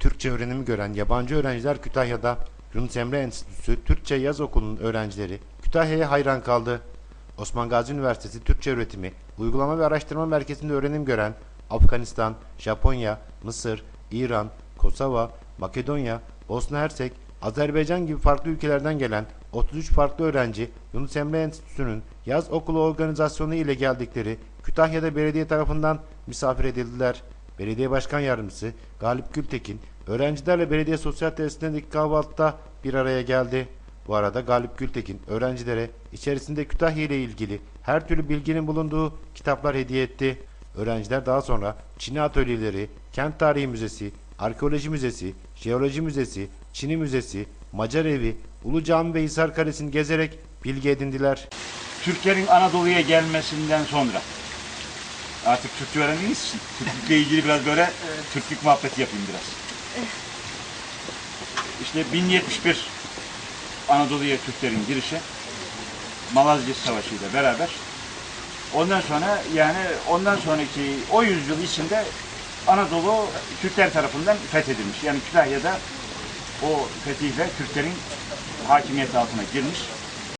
Türkçe öğrenimi gören yabancı öğrenciler Kütahya'da Yunus Emre Enstitüsü Türkçe Yaz Okulu'nun öğrencileri Kütahya'ya hayran kaldı. Osman Gazi Üniversitesi Türkçe Öğretimi Uygulama ve Araştırma Merkezi'nde öğrenim gören Afganistan, Japonya, Mısır, İran, Kosova, Makedonya, Bosna Hersek, Azerbaycan gibi farklı ülkelerden gelen 33 farklı öğrenci Yunus Emre Enstitüsü'nün yaz okulu organizasyonu ile geldikleri Kütahya'da belediye tarafından misafir edildiler. Belediye Başkan Yardımcısı Galip Gültekin öğrencilerle belediye sosyal tesisindeki kahvaltıda bir araya geldi. Bu arada Galip Gültekin öğrencilere içerisinde Kütahya ile ilgili her türlü bilginin bulunduğu kitaplar hediye etti. Öğrenciler daha sonra Çin'i atölyeleri, Kent Tarihi Müzesi, Arkeoloji Müzesi, Jeoloji Müzesi, Çin'i Müzesi, Macar Evi, Ulu Cami ve Hisar Kalesi'ni gezerek bilgi edindiler. Türklerin Anadolu'ya gelmesinden sonra artık Türkçe öğrendiğiniz için Türklükle ilgili biraz böyle Türklük muhabbeti yapayım biraz. İşte 1071 Anadolu'ya Türklerin girişi Malazgirt Savaşı ile beraber ondan sonra yani ondan sonraki o yüzyıl içinde Anadolu Türkler tarafından fethedilmiş. Yani Kütahya'da o fetihle Türklerin hakimiyeti altına girmiş.